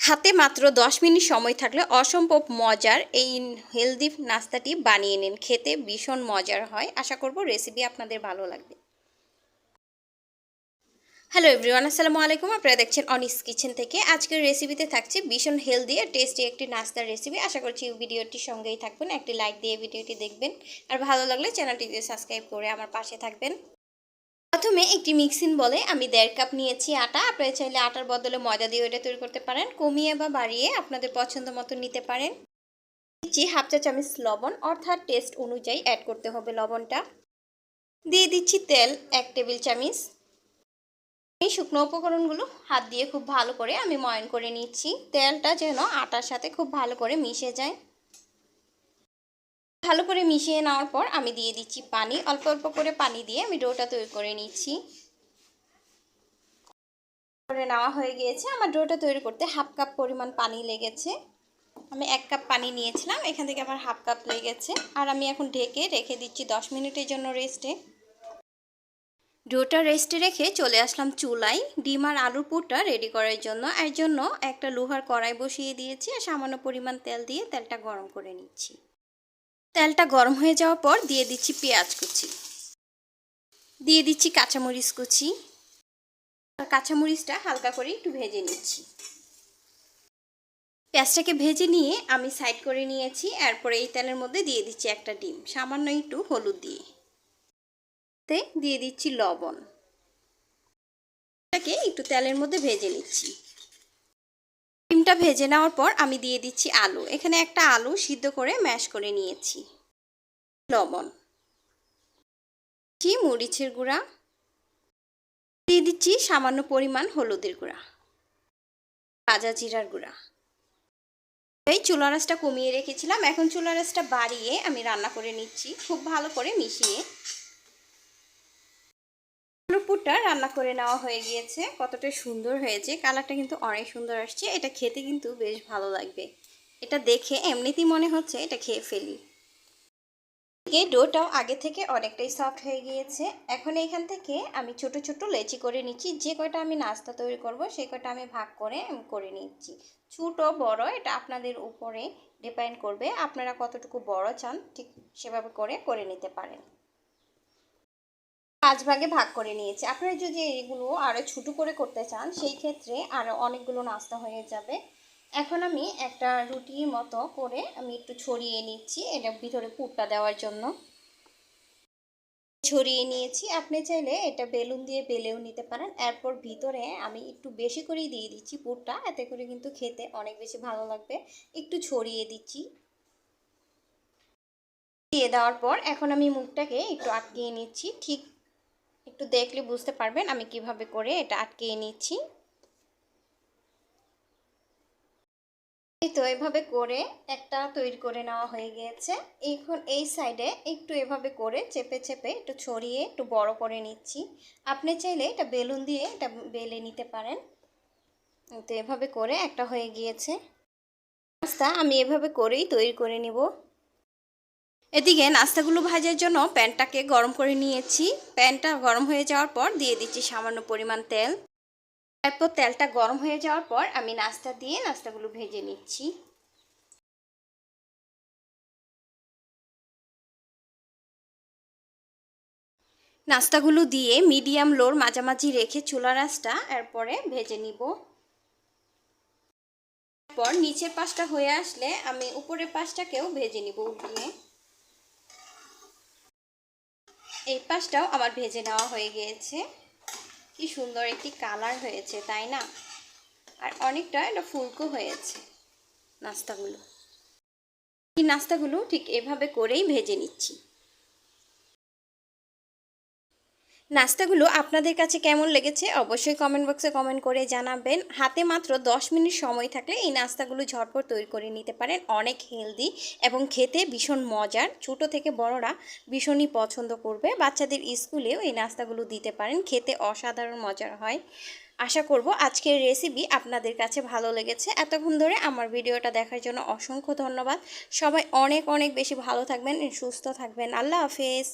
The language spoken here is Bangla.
হাতে মাত্র দশ মিনিট সময় থাকলে অসম্ভব মজার এই হেলদি নাস্তাটি বানিয়ে নিন। খেতে ভীষণ মজার হয়। আশা করব রেসিপি আপনাদের ভালো লাগবে। হ্যালো এভরিওয়ান আসসালামু আলাইকুম। আপনারা দেখছেন অনিস কিচেন থেকে। আজকের রেসিপিতে থাকছে ভীষণ হেলদি আর টেস্টি একটি নাস্তার রেসিপি আশা করছি ভিডিওটির সঙ্গেই থাকবেন। একটি লাইক দিয়ে ভিডিওটি দেখবেন। আর ভালো লাগলে চ্যানেলটিতে সাবস্ক্রাইব করে আমার পাশে থাকবেন। প্রথমে একটি মিক্সিং বলে আমি দেড় কাপ নিয়েছি আটা। আপনারা চাইলে আটার বদলে ময়দা দিয়ে এটা তৈরি করতে পারেন। কমিয়ে বা বাড়িয়ে আপনাদের পছন্দ মতো নিতে পারেন। দিচ্ছি হাফ চা চামচ লবণ, অর্থাৎ টেস্ট অনুযায়ী অ্যাড করতে হবে লবণটা। দিয়ে দিচ্ছি তেল, এক টেবিল চামচ। এই শুকনো উপকরণগুলো হাত দিয়ে খুব ভালো করে আমি ময়ন করে নিচ্ছি। তেলটা যেন আটার সাথে খুব ভালো করে মিশে যায়। ভালো করে মিশিয়ে নেওয়ার পর আমি দিয়ে দিচ্ছি পানি। অল্প অল্প করে পানি দিয়ে আমি ডোটা তৈরি করে নিচ্ছি। করে নেওয়া হয়ে গিয়েছে। আমার ডোটা তৈরি করতে হাফ কাপ পরিমাণ পানি লেগেছে। আমি এক কাপ পানি নিয়েছিলাম। এখান থেকে আমার হাফ কাপ লেগেছে। আর আমি এখন ঢেকে রেখে দিচ্ছি দশ মিনিটের জন্য রেস্টে। ডোটা রেস্টে রেখে চলে আসলাম চুলায়। ডিম আর আলুর পুরটা রেডি করার জন্য। এর জন্য একটা লোহার কড়াই বসিয়ে দিয়েছি আর সামান্য পরিমাণ তেল দিয়ে তেলটা গরম করে নিচ্ছি। তেলটা গরম হয়ে যাওয়ার পর দিয়ে দিচ্ছি পেঁয়াজ কুচি। দিয়ে দিচ্ছি কাঁচামরিচ কুচি। আর কাঁচামরিচটা হালকা করে একটু ভেজে নিচ্ছি। পেঁয়াজটাকে ভেজে নিয়ে আমি সাইড করে নিয়েছি, এরপরে এই তেলের মধ্যে দিয়ে দিচ্ছি একটা ডিম, সামান্য একটু হলুদ দিয়ে। তে দিয়ে দিচ্ছি লবণ। এটাকে একটু তেলের মধ্যে ভেজে নিচ্ছি। ডিমটা ভেজে নেওয়ার পর আমি দিয়ে দিচ্ছি আলু। এখানে একটা আলু সিদ্ধ করে ম্যাশ করে নিয়েছি। লবণ। দিচ্ছি মরিচের গুঁড়া। দিয়ে দিচ্ছি সামান্য পরিমাণ হলুদের গুঁড়া। ভাজা জিরার গুঁড়া। এই চুলা রাসটা কমিয়ে রেখেছিলাম। এখন চুলা রাসটা বাড়িয়ে আমি রান্না করে নিচ্ছি। খুব ভালো করে মিশিয়ে পুরটা রান্না করে নেওয়া হয়ে গিয়েছে। কতটা সুন্দর হয়েছে। কালারটা কিন্তু অনেক সুন্দর আসছে। এটা খেতে কিন্তু বেশ ভালো লাগবে। এটা দেখে এমনিতেই মনে হচ্ছে এটা খেয়ে ফেলি। এই ডোটাও আগে থেকে অনেকটাই সফট হয়ে গিয়েছে। এখন এইখান থেকে আমি ছোট ছোট লেচি করে নিচ্ছি। যে কয়টা আমি নাস্তা তৈরি করব সেই কয়টা আমি ভাগ করে করে নিচ্ছি। ছোটো, বড়, এটা আপনাদের উপরে ডিপেন্ড করবে। আপনারা কতটুকু বড় চান, ঠিক সেভাবে করে করে নিতে পারেন। পাঁচ ভাগে ভাগ করে নিয়েছি। আপনারা যদি এগুলো আরও ছোটো করে করতে চান, সেই ক্ষেত্রে আরও অনেকগুলো নাস্তা হয়ে যাবে। এখন আমি একটা রুটির মতো করে আমি একটু ছড়িয়ে নিচ্ছি, এটা ভিতরে পুরটা দেওয়ার জন্য। ছড়িয়ে নিয়েছি। আপনি চাইলে এটা বেলুন দিয়ে বেলেও নিতে পারেন। এরপর ভিতরে আমি একটু বেশি করেই দিয়ে দিচ্ছি পুরটা। এতে করে কিন্তু খেতে অনেক বেশি ভালো লাগবে। একটু ছড়িয়ে দিচ্ছি। দিয়ে দেওয়ার পর এখন আমি মুখটাকে একটু আটকিয়ে নিচ্ছি। ঠিক একটু দেখলে বুঝতে পারবেন আমি কীভাবে করে এটা আটকিয়ে নিচ্ছি। তো এভাবে করে একটা তৈরি করে নেওয়া হয়ে গিয়েছে। এখন এই সাইডে একটু এভাবে করে চেপে চেপে একটু ছড়িয়ে একটু বড় করে নিচ্ছি। আপনি চাইলে এটা বেলুন দিয়ে এটা বেলে নিতে পারেন। তো এভাবে করে একটা হয়ে গিয়েছে। আমি এভাবে করেই তৈরি করে নিব। এদিকে নাস্তাগুলো ভাজার জন্য প্যানটাকে গরম করে নিয়েছি। প্যানটা গরম হয়ে যাওয়ার পর দিয়ে দিচ্ছি সামান্য পরিমাণ তেল। তারপর তেলটা গরম হয়ে যাওয়ার পর আমি নাস্তা দিয়ে নাস্তাগুলো ভেজে নিচ্ছি। নাস্তাগুলো দিয়ে মিডিয়াম লোর মাঝামাঝি রেখে চুলা রাসটা এরপরে ভেজে নিব। পর নিচের পাশটা হয়ে আসলে আমি উপরের পাশটাকেও ভেজে নিব উঠিয়ে। এই পাশটাও আমার ভেজে নেওয়া হয়ে গিয়েছে। কি সুন্দর একটি কালার হয়েছে, তাই না? আর অনেকটা এটা ফুলকো হয়েছে নাস্তাগুলো। এই নাস্তাগুলো ঠিক এভাবে করেই ভেজে নিচ্ছি। নাস্তাগুলো আপনাদের কাছে কেমন লেগেছে অবশ্যই কমেন্ট বক্সে কমেন্ট করে জানাবেন। হাতে মাত্র 10 মিনিট সময় থাকলে এই নাস্তাগুলো ঝটপট তৈরি করে নিতে পারেন। অনেক হেলদি এবং খেতে ভীষণ মজার। ছোট থেকে বড়রা ভীষণই পছন্দ করবে। বাচ্চাদের স্কুলেও এই নাস্তাগুলো দিতে পারেন। খেতে অসাধারণ মজার হয়। আশা করব আজকের রেসিপি আপনাদের কাছে ভালো লেগেছে। এতক্ষণ ধরে আমার ভিডিওটা দেখার জন্য অসংখ্য ধন্যবাদ। সবাই অনেক অনেক বেশি ভালো থাকবেন, সুস্থ থাকবেন। আল্লাহ হাফেজ।